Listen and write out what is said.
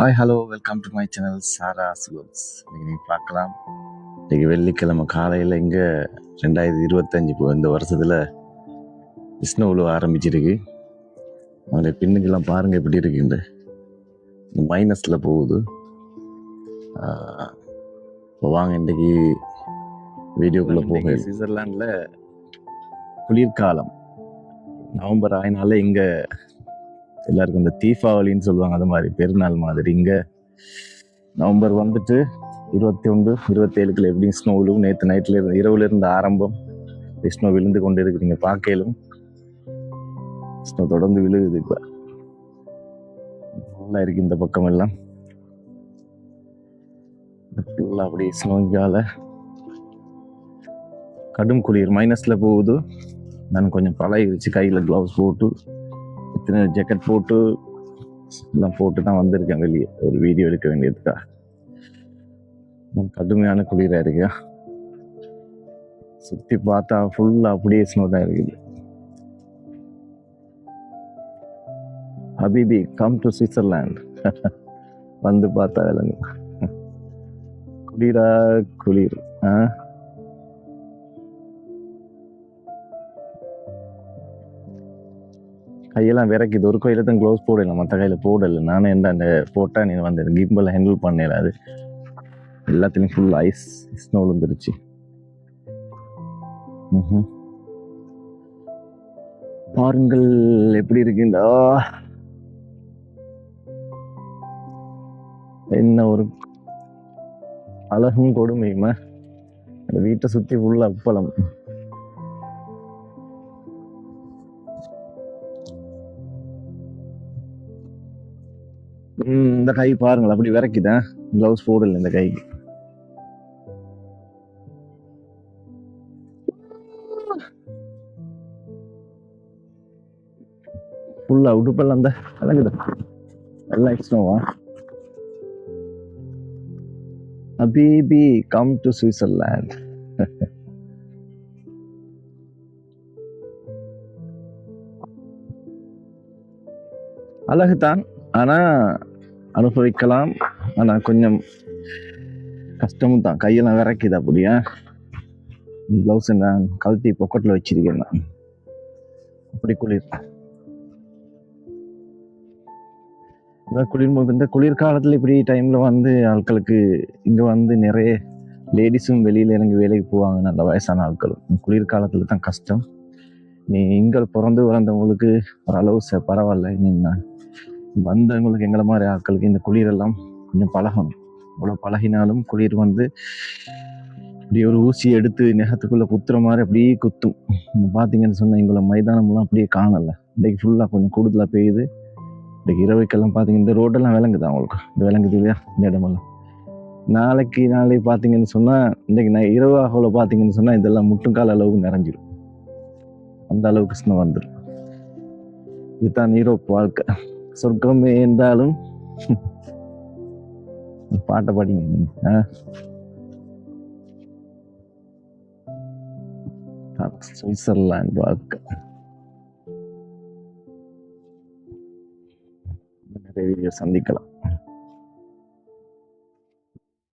Hi hello welcome to my channel சாரா சுகல்ஸ் நீங்கள் நீங்கள் பார்க்கலாம். இன்றைக்கி வெள்ளிக்கிழமை காலையில் இங்கே ரெண்டாயிரத்தி இருபத்தஞ்சி இப்போ இந்த வருஷத்தில் விஷ்ணு உழவு ஆரம்பிச்சிருக்கு. அவனுடைய பின்னுக்கெல்லாம் பாருங்கள் எப்படி இருக்குண்டு மைனஸில் போகுது. இப்போ வாங்க இன்றைக்கி வீடியோக்குள்ளே போக சுவிட்சர்லாண்டில் குளிர்காலம். நவம்பர் ஆயினால இங்கே எல்லாருக்கும் இந்த தீபாவளின்னு சொல்லுவாங்க அது மாதிரி பெருநாள் மாதிரி. இங்கே நவம்பர் வந்துட்டு இருபத்தி ஒன்று இருபத்தேழுக்குள்ள எப்படியும் ஸ்னோவிலும் நேற்று நைட்டில் இருந்து இரவுல இருந்து ஆரம்பம். ஸ்னோ விழுந்து கொண்டு இருக்கிறீங்க பார்க்கலும் ஸ்னோ தொடர்ந்து விழுகுது இப்போ. நல்லா இருக்கு இந்த பக்கம் எல்லாம். ஃபுல்லாக அப்படி ஸ்னோங்கால கடும் குளிர் மைனஸில் போகுது. நான் கொஞ்சம் பழகிருச்சு கையில் க்ளவுஸ் போட்டு. இத்தனை ஜாக்கெட் போட்டு எல்லாம் போட்டு தான் வந்திருக்கேன் வெளியே. ஒரு வீடியோ எடுக்க வேண்டியதுக்கா கடுமையான குளிராக இருக்கு. சுற்றி பார்த்தா ஃபுல்லாக அப்படியே ஸ்னோ தான் இருக்குது. ஹபிபி கம் டு சுவிட்சர்லாண்ட் வந்து பார்த்தா விளங்கு குளிரா குளிர் ஆ? கையெல்லாம் விறக்குது ஒரு கையில் தான் க்ளவுஸ் போடல மற்ற கையில் போடலை. நானும் என்ன அந்த போட்டால் நீ வந்து கிம்பில் ஹேண்டில் பண்ணல அது. எல்லாத்துலேயும் ஃபுல் ஐஸ் ஸ்னோ விழுந்துருச்சு பாருங்கள் எப்படி இருக்குண்டா. என்ன ஒரு அழகும் கொடுமையுமா. அந்த வீட்டை சுற்றி ஃபுல்லாக அப்பளம். இந்த கை பாருங்கள் அப்படி விறக்குதா க்ளவுஸ் போடல இந்த கைக்கு. ஃபுல்லா உடுப்பெல்லாம் அந்த விளங்குது. எல்லாம் எக்ஸ்ட்ராவா அபிபி கம் டு சுவிட்சர்லாண்ட் அழகுதான் ஆனா அனுபவிக்கலாம். ஆனால் கொஞ்சம் கஷ்டமும் தான். கையெல்லாம் விறக்குது அப்படியா ப்ளவுஸை நான் கழட்டி பொக்கெட்டில் வச்சிருக்கேன் நான். அப்படி குளிர். அதான் குளிர் இந்த குளிர்காலத்தில் இப்படி டைமில் வந்து ஆட்களுக்கு இங்கே வந்து நிறைய லேடிஸும் வெளியில் இறங்கி வேலைக்கு போவாங்க நல்ல வயசான ஆட்களும். குளிர்காலத்தில் தான் கஷ்டம். நீ இங்கே பிறந்து வளர்ந்தவங்களுக்கு ஓரளவு பரவாயில்ல நீ நான் வந்தவங்களுக்கு எங்களை மாதிரி ஆட்களுக்கு இந்த குளிரெல்லாம் கொஞ்சம் பழகணும். இவ்வளோ பழகினாலும் குளிர் வந்து இப்படி ஒரு ஊசி எடுத்து நெகத்துக்குள்ளே குத்துற மாதிரி அப்படியே குத்தும். பார்த்தீங்கன்னு சொன்னால் எங்களை மைதானம்லாம் அப்படியே காணலை. இன்றைக்கு ஃபுல்லாக கொஞ்சம் கூடுதலாக பெய்யுது. இன்றைக்கு இரவுக்கெல்லாம் பார்த்தீங்க இந்த ரோடெல்லாம் விளங்குது அவங்களுக்கு இந்த விளங்குது இல்லையா? இந்த இடமெல்லாம். நாளைக்கு நாளைக்கு பார்த்தீங்கன்னு சொன்னால் இன்றைக்கு நான் இரவு ஆகல பார்த்தீங்கன்னு சொன்னால் இதெல்லாம் முட்டுங்கால அளவுக்கு நிறைஞ்சிடும் அந்த அளவுக்கு சின்ன வந்துடும் இதுதான் ஈரோப் வாழ்க்கை. சொர்க்கம் என்றாலும். பாட்டை பாடிங்க நீங்க. சுவிட்சர்லாண்ட் சுவிட்சர்லாந்து வாழ்க்கை. நிறைய சந்திக்கலாம்.